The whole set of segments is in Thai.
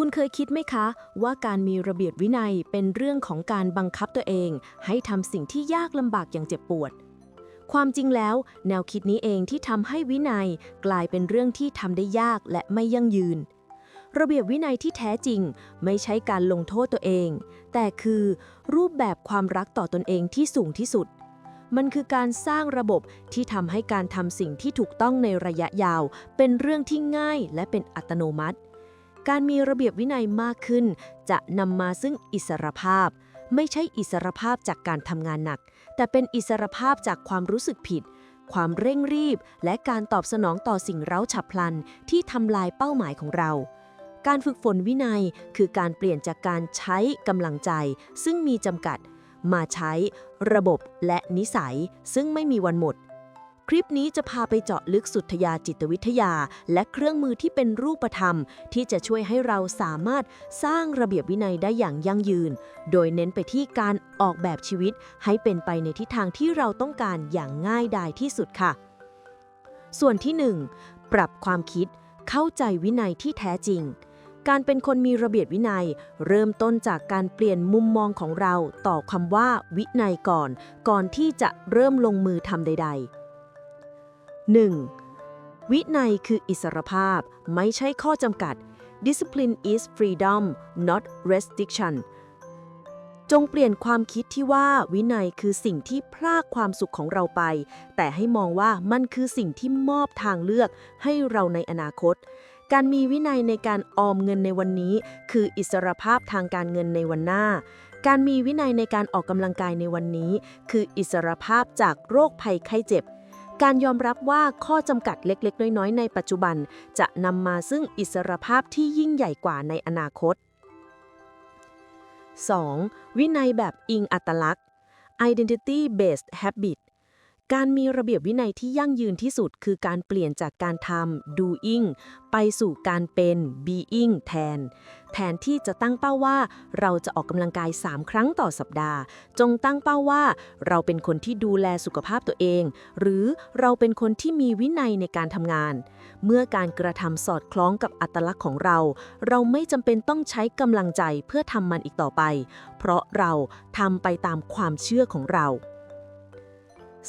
คุณเคยคิดไหมคะ ว่าการมีระเบียบวินัยเป็นเรื่องของการบังคับตัวเอง ให้ทำสิ่งที่ยากลำบากอย่างเจ็บปวด ความจริงแล้ว แนวคิดนี้เองที่ทำให้วินัยกลายเป็นเรื่องที่ทำได้ยากและไม่ยั่งยืน ระเบียบวินัยที่แท้จริง ไม่ใช่การลงโทษตัวเอง แต่คือรูปแบบความรักต่อตนเองที่สูงที่สุด มันคือการสร้างระบบที่ทำให้การทำสิ่งที่ถูกต้องในระยะยาว เป็นเรื่องที่ง่ายและเป็นอัตโนมัติ การมีระเบียบวินัยมากขึ้น จะนำมาซึ่งอิสรภาพ ไม่ใช่อิสรภาพจากการทำงานหนัก แต่เป็นอิสรภาพจากความรู้สึกผิด ความเร่งรีบ และการตอบสนองต่อสิ่งเร้าฉับพลัน ที่ทำลายเป้าหมายของเรา การฝึกฝนวินัยคือการเปลี่ยนจากการใช้กำลังใจ ซึ่งมีจำกัด มาใช้ ระบบและนิสัย ซึ่งไม่มีวันหมด คลิปนี้จะพาไปเจาะลึกสุทยาจิตวิทยา และเครื่องมือที่เป็นรูปธรรม ที่จะช่วยให้เราสามารถสร้างระเบียบวินัยได้อย่างยั่งยืน โดยเน้นไปที่การออกแบบชีวิต ให้เป็นไปในทิศทางที่เราต้องการอย่างง่ายดายที่สุดค่ะ ส่วนที่ 1 ปรับความคิด เข้าใจวินัยที่แท้จริงการเป็นคนมีระเบียบวินัย เริ่มต้นจากการเปลี่ยนมุมมองของเราต่อคำว่าวินัยก่อน ก่อนที่จะเริ่มลงมือทำใด ๆ 1. วินัยคืออิสรภาพ ไม่ใช่ข้อจำกัด Discipline is freedom not restriction จงเปลี่ยนความคิดที่ว่าวินัยคือสิ่งที่พรากความสุขของเราไป แต่ให้มองว่ามันคือสิ่งที่มอบทางเลือกให้เราในอนาคต การมีวินัยในการออมเงินในวันนี้ คืออิสรภาพทางการเงินในวันหน้า การมีวินัยในการออกกำลังกายในวันนี้ คืออิสรภาพจากโรคภัยไข้เจ็บ การยอมรับว่าข้อจำกัดเล็กๆ น้อยๆ ในปัจจุบัน จะนำมาซึ่งอิสรภาพที่ยิ่งใหญ่กว่าในอนาคต 2. วินัยแบบอิงอัตลักษณ์ identity based habit การมีระเบียบวินัยที่ยั่งยืนที่สุด คือการเปลี่ยนจากการทำ doing ไปสู่การเป็น being แทน แทนที่จะตั้งเป้าว่า เราจะออกกำลังกาย 3 ครั้งต่อสัปดาห์ จงตั้งเป้าว่า เราเป็นคนที่ดูแลสุขภาพตัวเอง หรือเราเป็นคนที่มีวินัยในการทำงาน เมื่อการกระทำสอดคล้องกับอัตลักษณ์ของเรา เราไม่จำเป็นต้องใช้กำลังใจเพื่อทำมันอีกต่อไป เพราะเราทำไปตามความเชื่อของเรา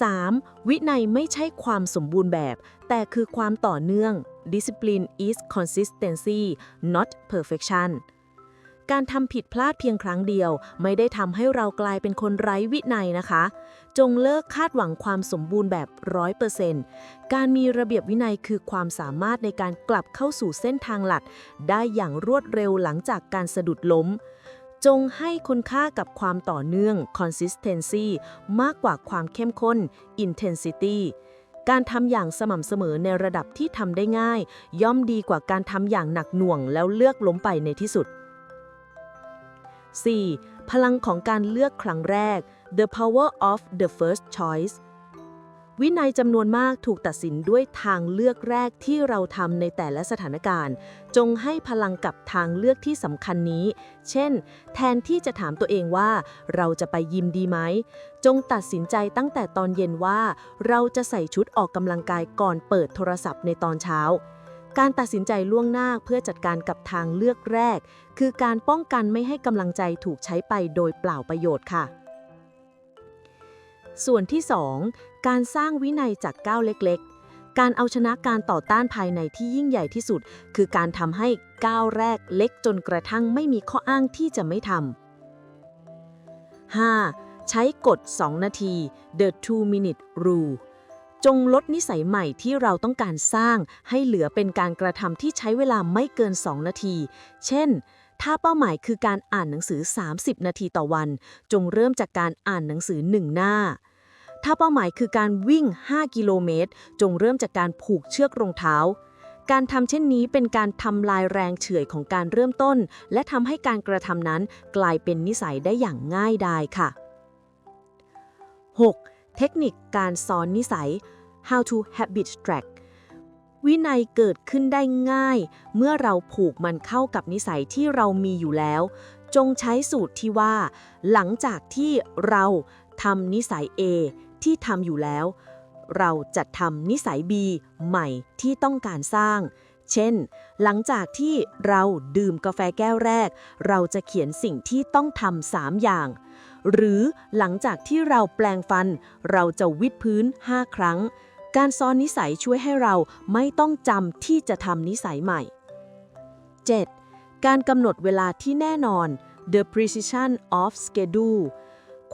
3. วินัยไม่ใช่ความสมบูรณ์แบบ แต่คือความต่อเนื่อง Discipline is consistency not perfection การทำผิดพลาดเพียงครั้งเดียว ไม่ได้ทำให้เรากลายเป็นคนไร้วินัยนะคะ จงเลิกคาดหวังความสมบูรณ์แบบ 100%การมีระเบียบวินัยคือความสามารถในการกลับเข้าสู่เส้นทางหลัก ได้อย่างรวดเร็วหลังจากการสะดุดล้ม จงให้คุณค่ากับความต่อเนื่อง consistency มากกว่าความเข้มข้น intensity การทำอย่างสม่ำเสมอในระดับที่ทำได้ง่าย ย่อมดีกว่าการทำอย่างหนักหน่วงแล้วเลือกล้มไปในที่สุด 4. พลังของการเลือกครั้งแรก the power of the first choice วินัยจำนวนมากถูกตัดสินด้วยทางเลือกแรกที่เราทำในแต่ละสถานการณ์ จงให้พลังกับทางเลือกที่สำคัญนี้ เช่น แทนที่จะถามตัวเองว่า เราจะไปยิมดีไหม จงตัดสินใจตั้งแต่ตอนเย็นว่า เราจะใส่ชุดออกกำลังกายก่อนเปิดโทรศัพท์ในตอนเช้า การตัดสินใจล่วงหน้าเพื่อจัดการกับทางเลือกแรก คือการป้องกันไม่ให้กำลังใจถูกใช้ไปโดยเปล่าประโยชน์ค่ะส่วนที่ 2 การสร้างวินัยจากก้าวเล็กๆ การเอาชนะการต่อต้านภายในที่ยิ่งใหญ่ที่สุด คือการทำให้ก้าวแรกเล็กจนกระทั่งไม่มีข้ออ้างที่จะไม่ทำ 5. ใช้กฎ 2 นาที the two minute rule จงลดนิสัยใหม่ที่เราต้องการสร้างให้เหลือเป็นการกระทำที่ใช้เวลาไม่เกิน 2 นาที เช่น ถ้าเป้าหมายคือการอ่านหนังสือ 30 นาทีต่อวัน จงเริ่มจากการอ่านหนังสือ 1 หน้า ถ้าเป้าหมายคือการวิ่ง 5 กิโลเมตร จงเริ่มจากการผูกเชือกรองเท้า การทำเช่นนี้เป็นการทำลายแรงเฉื่อยของการเริ่มต้น และทำให้การกระทำนั้นกลายเป็นนิสัยได้อย่างง่ายดายค่ะ 6. เทคนิคการสอนนิสัย how to habit track วินัยเกิดขึ้นได้ง่าย เมื่อเราผูกมันเข้ากับนิสัยที่เรามีอยู่แล้ว จงใช้สูตรที่ว่า หลังจากที่เราทำนิสัย A ที่ทำอยู่แล้ว เราจะทำนิสัย B ใหม่ที่ต้องการสร้าง เช่น หลังจากที่เราดื่มกาแฟแก้วแรก เราจะเขียนสิ่งที่ต้องทำสามอย่าง หรือหลังจากที่เราแปลงฟัน เราจะวิดพื้น 5 ครั้ง การซ้อนนิสัยช่วยให้เราไม่ต้องจำที่จะทำนิสัยใหม่ 7. การกำหนดเวลาที่แน่นอน the precision of schedule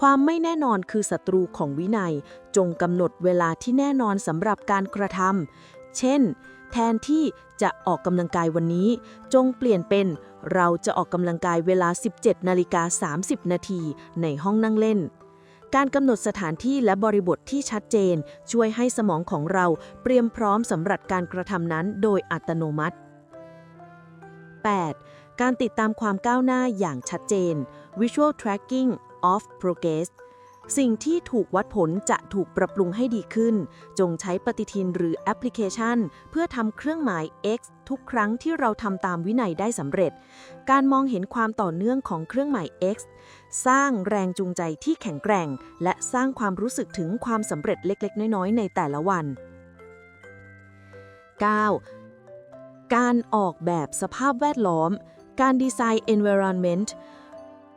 ความไม่แน่นอนคือศัตรูของวินัย จงกำหนดเวลาที่แน่นอนสำหรับการกระทำเช่น แทนที่จะออกกำลังกายวันนี้ จงเปลี่ยนเป็น เราจะออกกำลังกายเวลา 17นาฬิกา30 นาทีในห้องนั่งเล่น การกำหนดสถานที่และบริบทที่ชัดเจน ช่วยให้สมองของเราเตรียมพร้อมสำหรับการกระทำนั้นโดยอัตโนมัติ 8. การติดตามความก้าวหน้าอย่างชัดเจน Visual Tracking of Progress สิ่งที่ถูกวัดผลจะถูกปรับปรุงให้ดีขึ้น จงใช้ปฏิทินหรือแอปพลิเคชัน เพื่อทำเครื่องหมาย X ทุกครั้งที่เราทำตามวินัยได้สำเร็จ การมองเห็นความต่อเนื่องของเครื่องหมาย X สร้างแรงจูงใจที่แข็งแกร่ง และสร้างความรู้สึกถึงความสำเร็จเล็ก ๆ น้อยๆ ในแต่ละวัน 9. การออกแบบสภาพแวดล้อม การดีไซน์ environment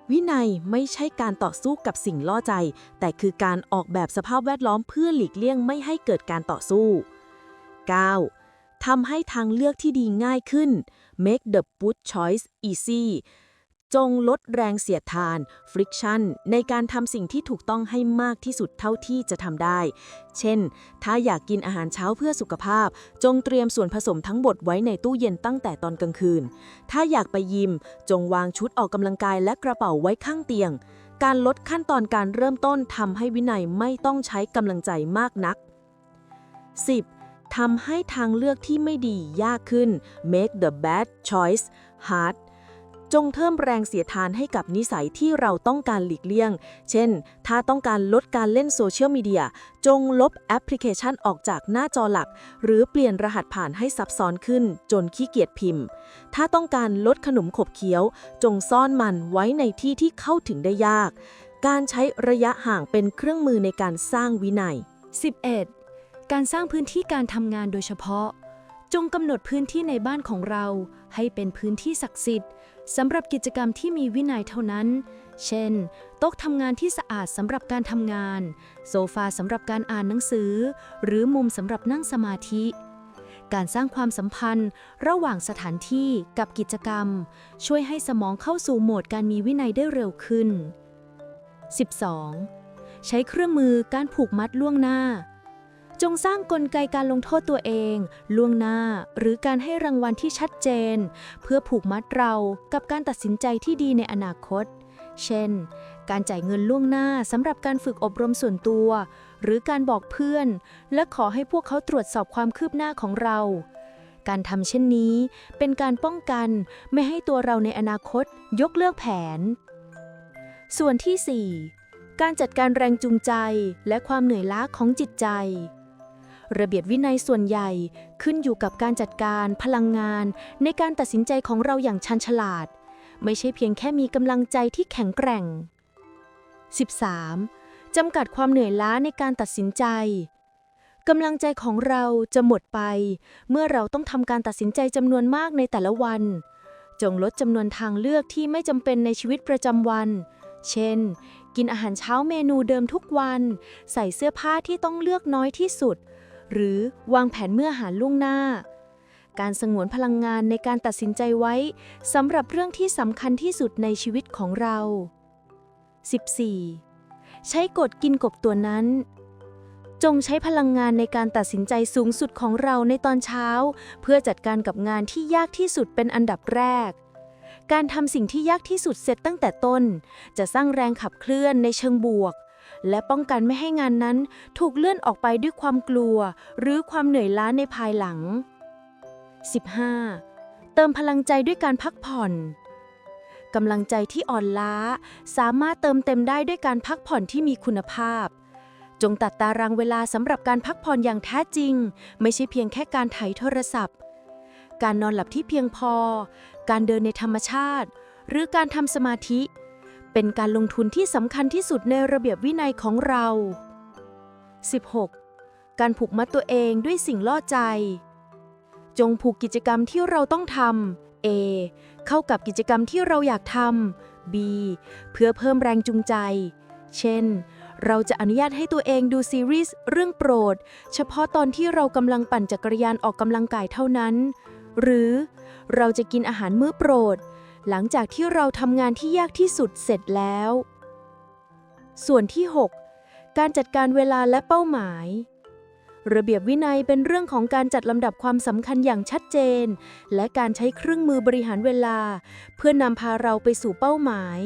วินัยไม่ใช่การต่อสู้กับสิ่งล่อใจ แต่คือการออกแบบสภาพแวดล้อมเพื่อหลีกเลี่ยงไม่ให้เกิดการต่อสู้ 9. ทำให้ทางเลือกที่ดีง่ายขึ้น make the good choice easy จงลดแรงเสียดทาน friction ในการทำสิ่งที่ถูกต้องให้มากที่สุดเท่าที่จะทำได้ เช่น ถ้าอยากกินอาหารเช้าเพื่อสุขภาพ จงเตรียมส่วนผสมทั้งหมดไว้ในตู้เย็นตั้งแต่ตอนกลางคืน ถ้าอยากไปยิม จงวางชุดออกกำลังกายและกระเป๋าไว้ข้างเตียง การลดขั้นตอนการเริ่มต้นทำให้วินัยไม่ต้องใช้กำลังใจมากนัก 10. ทำให้ทางเลือกที่ไม่ดียากขึ้น make the bad choice hard จงเพิ่มแรงเสียดทานให้กับนิสัยที่เราต้องการหลีกเลี่ยง เช่น ถ้าต้องการลดการเล่นโซเชียลมีเดีย จงลบแอปพลิเคชันออกจากหน้าจอหลัก หรือเปลี่ยนรหัสผ่านให้ซับซ้อนขึ้น จนขี้เกียจพิมพ์ ถ้าต้องการลดขนมขบเคี้ยว จงซ่อนมันไว้ในที่ที่เข้าถึงได้ยาก การใช้ระยะห่างเป็นเครื่องมือในการสร้างวินัย 11. การสร้างพื้นที่การทำงานโดยเฉพาะ จงกำหนดพื้นที่ในบ้านของเรา ให้เป็นพื้นที่ศักดิ์สิทธิ์ สำหรับกิจกรรมที่มีวินัยเท่านั้น เช่น โต๊ะทำงานที่สะอาดสำหรับการทำงาน โซฟาสำหรับการอ่านหนังสือ หรือมุมสำหรับนั่งสมาธิ การสร้างความสัมพันธ์ ระหว่างสถานที่กับกิจกรรม ช่วยให้สมองเข้าสู่โหมดการมีวินัยได้เร็วขึ้น 12. ใช้เครื่องมือการผูกมัดล่วงหน้า จงสร้างกลไกการลงโทษตัวเอง ล่วงหน้า หรือการให้รางวัลที่ชัดเจน เพื่อผูกมัดเรากับการตัดสินใจที่ดีในอนาคต เช่น การจ่ายเงินล่วงหน้าสำหรับการฝึกอบรมส่วนตัว หรือการบอกเพื่อน และขอให้พวกเขาตรวจสอบความคืบหน้าของเรา การทำเช่นนี้ เป็นการป้องกันไม่ให้ตัวเราในอนาคต ยกเลิกแผน ส่วนที่ 4การจัดการแรงจูงใจและความเหนื่อยล้าของจิตใจ ระเบียบวินัยส่วนใหญ่ขึ้นอยู่กับการจัดการพลังงาน ในการตัดสินใจของเราอย่างชันฉลาด ไม่ใช่เพียงแค่มีกำลังใจที่แข็งแกร่ง 13. จำกัดความเหนื่อยล้าในการตัดสินใจกำลังใจของเราจะหมดไป เมื่อเราต้องทำการตัดสินใจจำนวนมากในแต่ละวัน จงลดจำนวนทางเลือกที่ไม่จำเป็นในชีวิตประจำวัน เช่น กินอาหารเช้าเมนูเดิมทุกวัน ใส่เสื้อผ้าที่ต้องเลือกน้อยที่สุด หรือวางแผนเมื่ออาหารล่วงหน้า การสงวนพลังงานในการตัดสินใจไว้สำหรับเรื่องที่สำคัญที่สุดในชีวิตของเรา 14. ใช้กฎกินกบตัวนั้น จงใช้พลังงานในการตัดสินใจสูงสุดของเราในตอนเช้า เพื่อจัดการกับงานที่ยากที่สุดเป็นอันดับแรกการทำสิ่งที่ยากที่สุดเสร็จตั้งแต่ต้น จะสร้างแรงขับเคลื่อนในเชิงบวก และป้องกันไม่ให้งานนั้นถูกเลื่อนออกไปด้วยความกลัว หรือความเหนื่อยล้าในภายหลัง 15. เติมพลังใจด้วยการพักผ่อนกำลังใจที่อ่อนล้า สามารถเติมเต็มได้ด้วยการพักผ่อนที่มีคุณภาพ จงตัดตารางเวลาสำหรับการพักผ่อนอย่างแท้จริง ไม่ใช่เพียงแค่การไถโทรศัพท์ การนอนหลับที่เพียงพอ การเดินในธรรมชาติ หรือการทำสมาธิ เป็นการลงทุนที่สำคัญที่สุดในระเบียบวินัยของเรา 16. การผูกมัดตัวเองด้วยสิ่งล่อใจ จงผูกกิจกรรมที่เราต้องทำ A เข้ากับกิจกรรมที่เราอยากทำ B เพื่อเพิ่มแรงจูงใจ เช่น เราจะอนุญาตให้ตัวเองดูซีรีส์เรื่องโปรด เฉพาะตอนที่เรากำลังปั่นจักรยานออกกำลังกายเท่านั้น หรือเราจะกินอาหารมื้อโปรด หลังจากที่เราทำงานที่ยากที่สุดเสร็จแล้ว ส่วนที่ 6 การจัดการเวลาและเป้าหมาย ระเบียบวินัยเป็นเรื่องของการจัดลำดับความสำคัญอย่างชัดเจน และการใช้เครื่องมือบริหารเวลา เพื่อนำพาเราไปสู่เป้าหมาย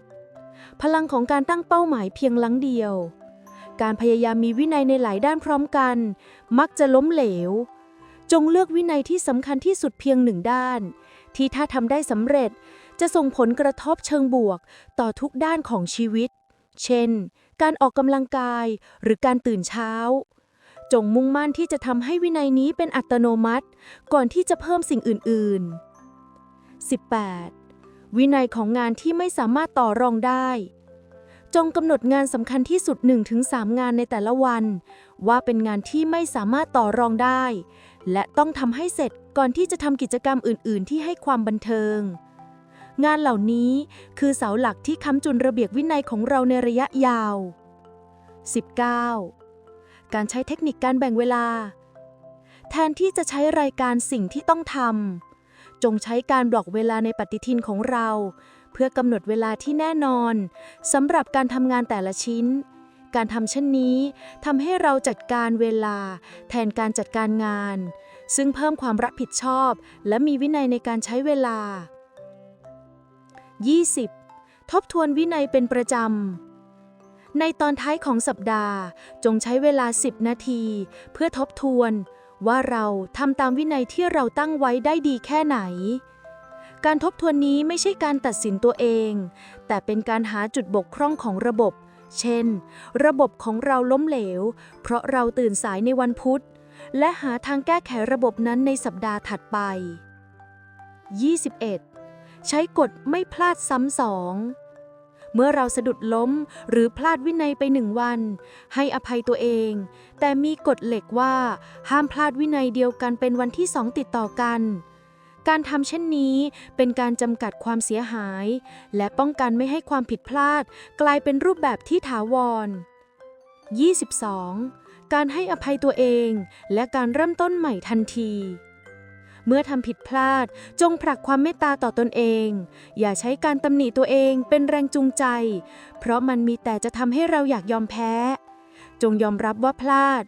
17. พลังของการตั้งเป้าหมายเพียงลังเดียว การพยายามมีวินัยในหลายด้านพร้อมกัน มักจะล้มเหลว จงเลือกวินัยที่สำคัญที่สุดเพียงหนึ่งด้าน ที่ถ้าทำได้สำเร็จ จะส่งผลกระทบเชิงบวก ต่อทุกด้านของชีวิต เช่น การออกกำลังกายหรือการตื่นเช้า จงมุ่งมั่นที่จะทำให้วินัยนี้เป็นอัตโนมัติ ก่อนที่จะเพิ่มสิ่งอื่น ๆ 18. วินัยของงานที่ไม่สามารถต่อรองได้จงกำหนดงานสำคัญที่สุด 1-3 งานในแต่ละวัน ว่าเป็นงานที่ไม่สามารถต่อรองได้ และต้องทำให้เสร็จก่อนที่จะทำกิจกรรมอื่น ๆ ที่ให้ความบันเทิง งานเหล่านี้คือเสาหลักที่ค้ำจุนระเบียบวินัยของเราในระยะยาว 19. การใช้เทคนิคการแบ่งเวลา แทนที่จะใช้รายการสิ่งที่ต้องทำจงใช้การบล็อกเวลาในปฏิทินของเรา เพื่อกำหนดเวลาที่แน่นอนสำหรับการทำงานแต่ละชิ้น การทำเช่นนี้ทำให้เราจัดการเวลา แทนการจัดการงาน ซึ่งเพิ่มความรับผิดชอบ และมีวินัยในการใช้เวลา 20. ทบทวนวินัยเป็นประจำ ในตอนท้ายของสัปดาห์ จงใช้เวลา 10 นาที เพื่อทบทวน ว่าเราทำตามวินัยที่เราตั้งไว้ได้ดีแค่ไหนการทบทวนนี้ไม่ใช่การตัดสินตัวเอง แต่เป็นการหาจุดบกพร่องของระบบ เช่น ระบบของเราล้มเหลว เพราะเราตื่นสายในวันพุธ และหาทางแก้ไขระบบนั้นในสัปดาห์ถัดไป 21. ใช้กฎไม่พลาดซ้ำสอง เมื่อเราสะดุดล้มหรือพลาดวินัยไปหนึ่งวัน ให้อภัยตัวเอง แต่มีกฎเหล็กว่า ห้ามพลาดวินัยเดียวกันเป็นวันที่สองติดต่อกัน การทำเช่นนี้เป็นการจำกัดความเสียหาย และป้องกันไม่ให้ความผิดพลาด กลายเป็นรูปแบบที่ถาวร 22. การให้อภัยตัวเอง และการเริ่มต้นใหม่ทันที เมื่อทำผิดพลาดจงผลักความเมตตาต่อตนเอง อย่าใช้การตำหนิตัวเองเป็นแรงจูงใจ เพราะมันมีแต่จะทำให้เราอยากยอมแพ้ จงยอมรับว่าพลาด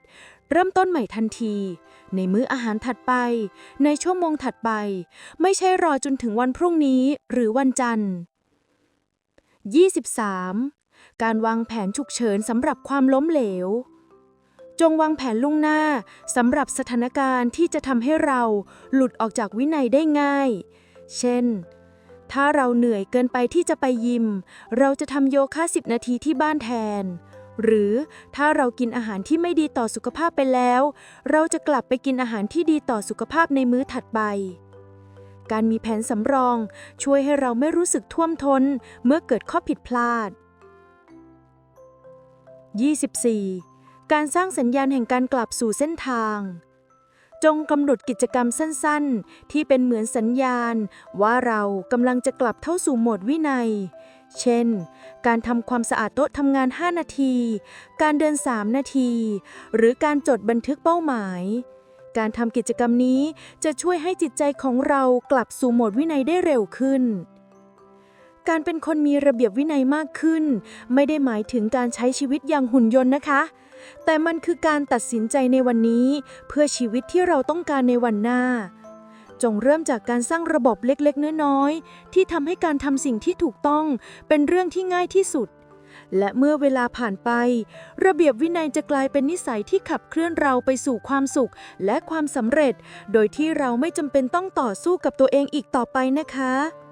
เริ่มต้นใหม่ทันที ในมื้ออาหารถัดไป ในชั่วโมงถัดไป ไม่ใช่รอจนถึงวันพรุ่งนี้หรือวันจันทร์ 23. การวางแผนฉุกเฉินสำหรับความล้มเหลว จงวางแผนล่วงหน้าสำหรับสถานการณ์ที่จะทำให้เราหลุดออกจากวินัยได้ง่าย เช่น ถ้าเราเหนื่อยเกินไปที่จะไปยิม เราจะทำโยคะ 10 นาทีที่บ้านแทน หรือถ้าเรากินอาหารที่ไม่ดีต่อสุขภาพไปแล้ว เราจะกลับไปกินอาหารที่ดีต่อสุขภาพในมื้อถัดไป การมีแผนสำรองช่วยให้เราไม่รู้สึกท่วมท้นเมื่อเกิดข้อผิดพลาด 24. การสร้างสัญญาณแห่งการกลับสู่เส้นทาง จงกำหนดกิจกรรมสั้นๆ ที่เป็นเหมือนสัญญาณ ว่าเรากำลังจะกลับเข้าสู่โหมดวินัย เช่น การทำความสะอาดโต๊ะทำงาน 5 นาที การเดิน 3 นาที หรือการจดบันทึกเป้าหมาย การทำกิจกรรมนี้จะช่วยให้จิตใจของเรากลับสู่โหมดวินัยได้เร็วขึ้นการเป็นคนมีระเบียบวินัยมากขึ้น ไม่ได้หมายถึงการใช้ชีวิตอย่างหุ่นยนต์นะคะ แต่มันคือการตัดสินใจในวันนี้ เพื่อชีวิตที่เราต้องการในวันหน้า จงเริ่มจากการสร้างระบบเล็กๆ น้อยๆ ที่ทำให้การทำสิ่งที่ถูกต้องเป็นเรื่องที่ง่ายที่สุด และเมื่อเวลาผ่านไป ระเบียบวินัยจะกลายเป็นนิสัยที่ขับเคลื่อนเราไปสู่ความสุขและความสำเร็จ โดยที่เราไม่จำเป็นต้องต่อสู้กับตัวเองอีกต่อไปนะคะ